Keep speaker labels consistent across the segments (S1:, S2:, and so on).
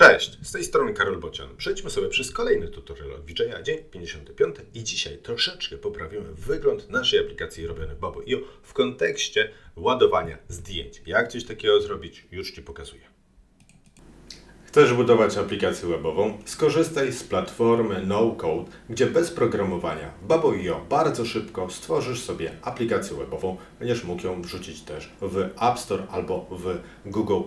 S1: Cześć, z tej strony Karol Bocian. Przejdźmy sobie przez kolejny tutorial od VJ'a, dzień 55 i dzisiaj troszeczkę poprawimy wygląd naszej aplikacji robionej w Babo.io w kontekście ładowania zdjęć. Jak coś takiego zrobić, już Ci pokazuję. Chcesz budować aplikację webową? Skorzystaj z platformy No Code, gdzie bez programowania w Babo.io bardzo szybko stworzysz sobie aplikację webową. Będziesz mógł ją wrzucić też w App Store albo w Google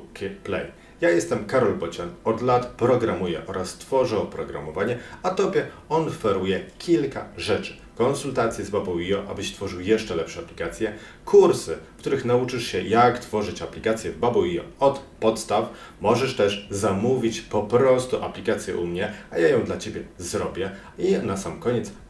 S1: Play. Ja jestem Karol Bocian, od lat programuję oraz tworzę oprogramowanie, a Tobie on oferuje kilka rzeczy. Konsultacje z Babo.io, abyś tworzył jeszcze lepsze aplikacje, kursy, w których nauczysz się jak tworzyć aplikacje w Babo.io od podstaw. Możesz też zamówić po prostu aplikację u mnie, a ja ją dla Ciebie zrobię. I na sam koniec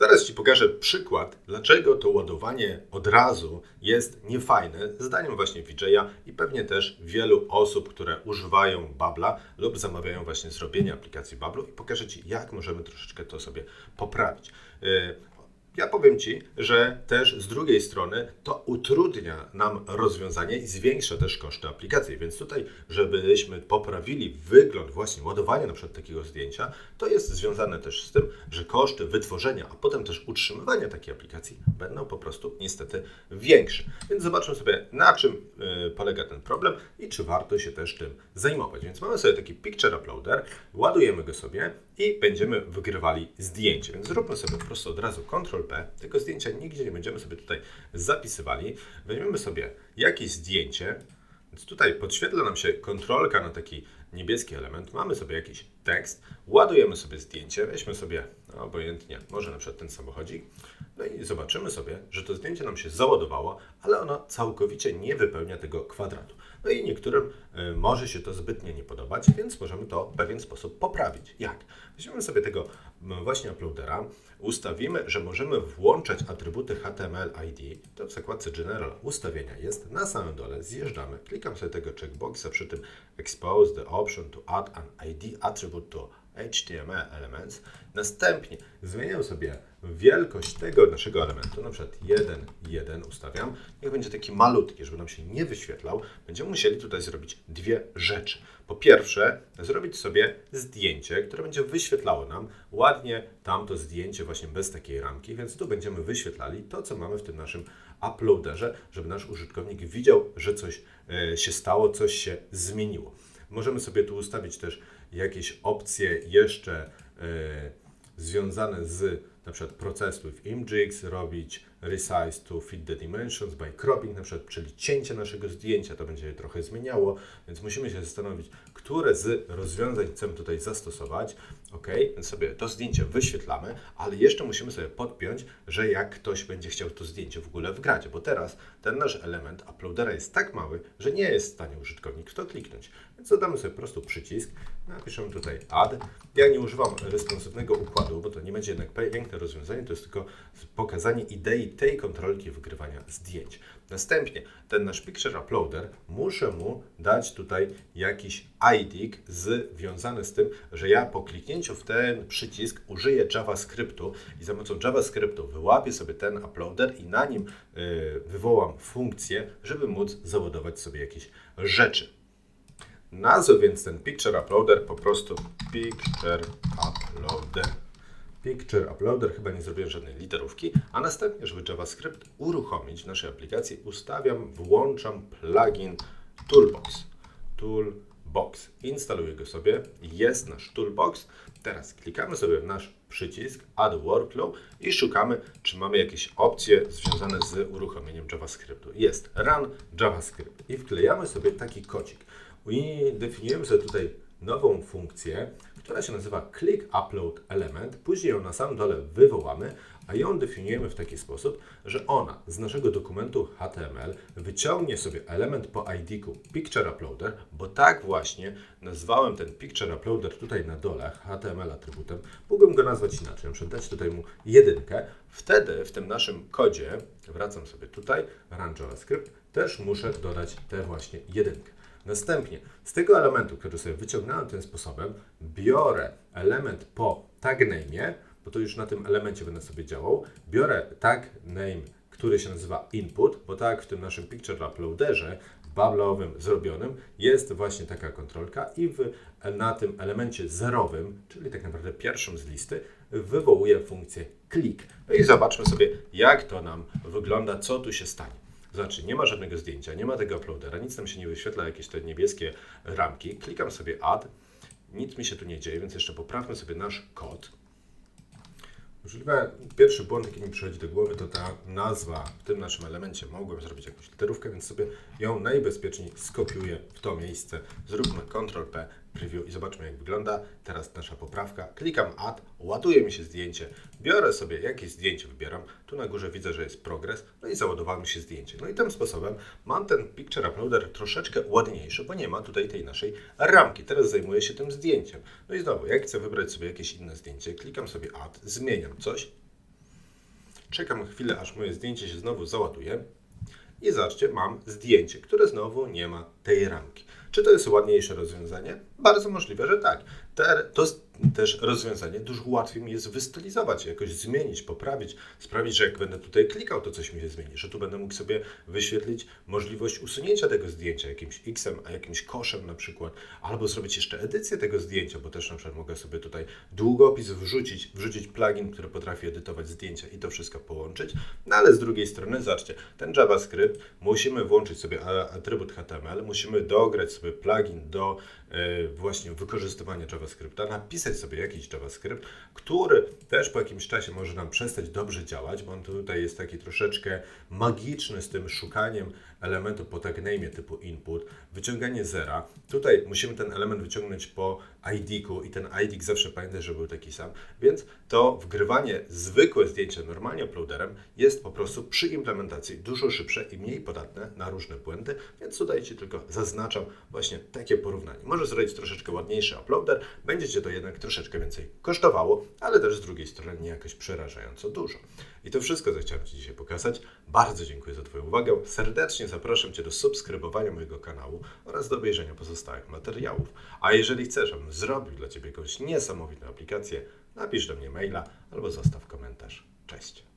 S1: Zaraz Ci pokażę przykład, dlaczego to ładowanie od razu jest niefajne, zdaniem właśnie VJ'a i pewnie też wielu osób, które używają Babla lub zamawiają właśnie zrobienie aplikacji Bablu i pokażę Ci, jak możemy troszeczkę to sobie poprawić. Ja powiem Ci, że też z drugiej strony to utrudnia nam rozwiązanie i zwiększa też koszty aplikacji. Więc tutaj, żebyśmy poprawili wygląd właśnie ładowania na przykład takiego zdjęcia, to jest związane też z tym, że koszty wytworzenia, a potem też utrzymywania takiej aplikacji będą po prostu niestety większe. Więc zobaczmy sobie, na czym y, polega ten problem i czy warto się też tym zajmować. Więc mamy sobie taki Picture Uploader, ładujemy go sobie i będziemy wygrywali zdjęcie. Więc zróbmy sobie po prostu od razu Ctrl P. Tego zdjęcia nigdzie nie będziemy sobie tutaj zapisywali. Weźmiemy sobie jakieś zdjęcie. Więc tutaj podświetla nam się kontrolka na taki niebieski element. Mamy sobie jakiś tekst. Ładujemy sobie zdjęcie. Weźmy sobie obojętnie, może na przykład ten samochodzik. No i zobaczymy sobie, że to zdjęcie nam się załadowało, ale ono całkowicie nie wypełnia tego kwadratu. No i niektórym y, może się to zbytnio nie podobać, więc możemy to w pewien sposób poprawić. Jak? Weźmiemy sobie tego właśnie uploadera, ustawimy, że możemy włączać atrybuty HTML ID, to w zakładce General ustawienia jest, na samym dole zjeżdżamy, klikam sobie tego checkboxa przy tym Expose the option to add an ID attribute to HTML elements. Następnie zmieniam sobie wielkość tego naszego elementu, na przykład 1, 1 ustawiam. Niech będzie taki malutki, żeby nam się nie wyświetlał. Będziemy musieli tutaj zrobić dwie rzeczy. Po pierwsze, zrobić sobie zdjęcie, które będzie wyświetlało nam ładnie tamto zdjęcie właśnie bez takiej ramki, więc tu będziemy wyświetlali to, co mamy w tym naszym uploaderze, żeby nasz użytkownik widział, że coś e, się stało, coś się zmieniło. Możemy sobie tu ustawić też jakieś opcje jeszcze e, związane z na przykład process with imgix, robić resize to fit the dimensions by cropping, na przykład, czyli cięcie naszego zdjęcia, to będzie je trochę zmieniało, więc musimy się zastanowić, które z rozwiązań chcemy tutaj zastosować. Ok, więc sobie to zdjęcie wyświetlamy, ale jeszcze musimy sobie podpiąć, że jak ktoś będzie chciał to zdjęcie w ogóle wgrać, bo teraz ten nasz element uploadera jest tak mały, że nie jest w stanie użytkownik w to kliknąć. Więc dodamy sobie po prostu przycisk, napiszemy tutaj add. Ja nie używam responsywnego układu, bo to nie będzie jednak piękne rozwiązanie, to jest tylko pokazanie idei tej kontrolki wygrywania zdjęć. Następnie ten nasz Picture Uploader muszę mu dać tutaj jakiś ID związany z tym, że ja po kliknięciu w ten przycisk użyję JavaScriptu i za pomocą JavaScriptu wyłapię sobie ten uploader i na nim yy, wywołam funkcję, żeby móc załadować sobie jakieś rzeczy. Nazwę więc ten Picture Uploader po prostu Picture Uploader. Picture Uploader, chyba nie zrobiłem żadnej literówki, a następnie, żeby JavaScript uruchomić w naszej aplikacji, ustawiam, włączam plugin Toolbox. Toolbox. Instaluję go sobie, jest nasz Toolbox. Teraz klikamy sobie w nasz przycisk Add Workflow i szukamy, czy mamy jakieś opcje związane z uruchomieniem JavaScriptu. Jest Run JavaScript i wklejamy sobie taki kocik. I definiujemy sobie tutaj nową funkcję, która się nazywa click upload element. Później ją na samym dole wywołamy, a ją definiujemy w taki sposób, że ona z naszego dokumentu HTML wyciągnie sobie element po ID-ku Picture Uploader, bo tak właśnie nazwałem ten Picture Uploader tutaj na dole HTML atrybutem. Mógłbym go nazwać inaczej, na przykład dać tutaj mu jedynkę. Wtedy w tym naszym kodzie, wracam sobie tutaj, run JavaScript, też muszę dodać tę właśnie jedynkę. Następnie z tego elementu, który sobie wyciągnąłem tym sposobem, biorę element po tag name, bo to już na tym elemencie będę sobie działał. Biorę tag name, który się nazywa input, bo tak w tym naszym picture uploaderze bablowym zrobionym jest właśnie taka kontrolka i w, na tym elemencie zerowym, czyli tak naprawdę pierwszym z listy, wywołuję funkcję click. No i zobaczmy sobie, jak to nam wygląda, co tu się stanie. Znaczy, nie ma żadnego zdjęcia, nie ma tego uploadera, nic tam się nie wyświetla, jakieś te niebieskie ramki. Klikam sobie add, nic mi się tu nie dzieje, więc jeszcze poprawmy sobie nasz kod. Możliwe pierwszy błąd, jaki mi przychodzi do głowy, to ta nazwa w tym naszym elemencie. Mogłem zrobić jakąś literówkę, więc sobie ją najbezpieczniej skopiuję w to miejsce. Zróbmy Ctrl-P, preview i zobaczmy jak wygląda. Teraz nasza poprawka. Klikam add, ładuje mi się zdjęcie. Biorę sobie jakieś zdjęcie, wybieram. Tu na górze widzę, że jest progres. No i załadowało mi się zdjęcie. No i tym sposobem mam ten Picture Uploader troszeczkę ładniejszy, bo nie ma tutaj tej naszej ramki. Teraz zajmuję się tym zdjęciem. No i znowu, jak chcę wybrać sobie jakieś inne zdjęcie, klikam sobie add, zmieniam coś. Czekam chwilę, aż moje zdjęcie się znowu załaduje. I zobaczcie, mam zdjęcie, które znowu nie ma tej ramki. Czy to jest ładniejsze rozwiązanie? Bardzo możliwe, że tak. To też rozwiązanie dużo łatwiej mi jest wystylizować, jakoś zmienić, poprawić, sprawić, że jak będę tutaj klikał, to coś mi się zmieni, że tu będę mógł sobie wyświetlić możliwość usunięcia tego zdjęcia jakimś X-em, a jakimś koszem na przykład, albo zrobić jeszcze edycję tego zdjęcia, bo też na przykład mogę sobie tutaj długopis wrzucić, wrzucić plugin, który potrafi edytować zdjęcia i to wszystko połączyć. No ale z drugiej strony, zobaczcie, ten JavaScript musimy włączyć sobie atrybut HTML, musimy dograć sobie plugin do e, właśnie wykorzystywania JavaScripta, napisać sobie jakiś JavaScript, który też po jakimś czasie może nam przestać dobrze działać, bo on tutaj jest taki troszeczkę magiczny z tym szukaniem elementu po tag name typu input, wyciąganie zera. Tutaj musimy ten element wyciągnąć po ID-ku i ten ID zawsze pamiętaj, że był taki sam, więc to wgrywanie zwykłe zdjęcia normalnie uploaderem jest po prostu przy implementacji dużo szybsze i mniej podatne na różne błędy, więc tutaj Ci tylko zaznaczam właśnie takie porównanie. Może zrobić troszeczkę ładniejszy uploader, będzie Cię to jednak troszeczkę więcej kosztowało, ale też z drugiej strony nie jakoś przerażająco dużo. I to wszystko, co chciałem Ci dzisiaj pokazać. Bardzo dziękuję za Twoją uwagę. Serdecznie zapraszam Cię do subskrybowania mojego kanału oraz do obejrzenia pozostałych materiałów. A jeżeli chcesz, abym zrobił dla Ciebie jakąś niesamowitą aplikację, napisz do mnie maila albo zostaw komentarz. Cześć.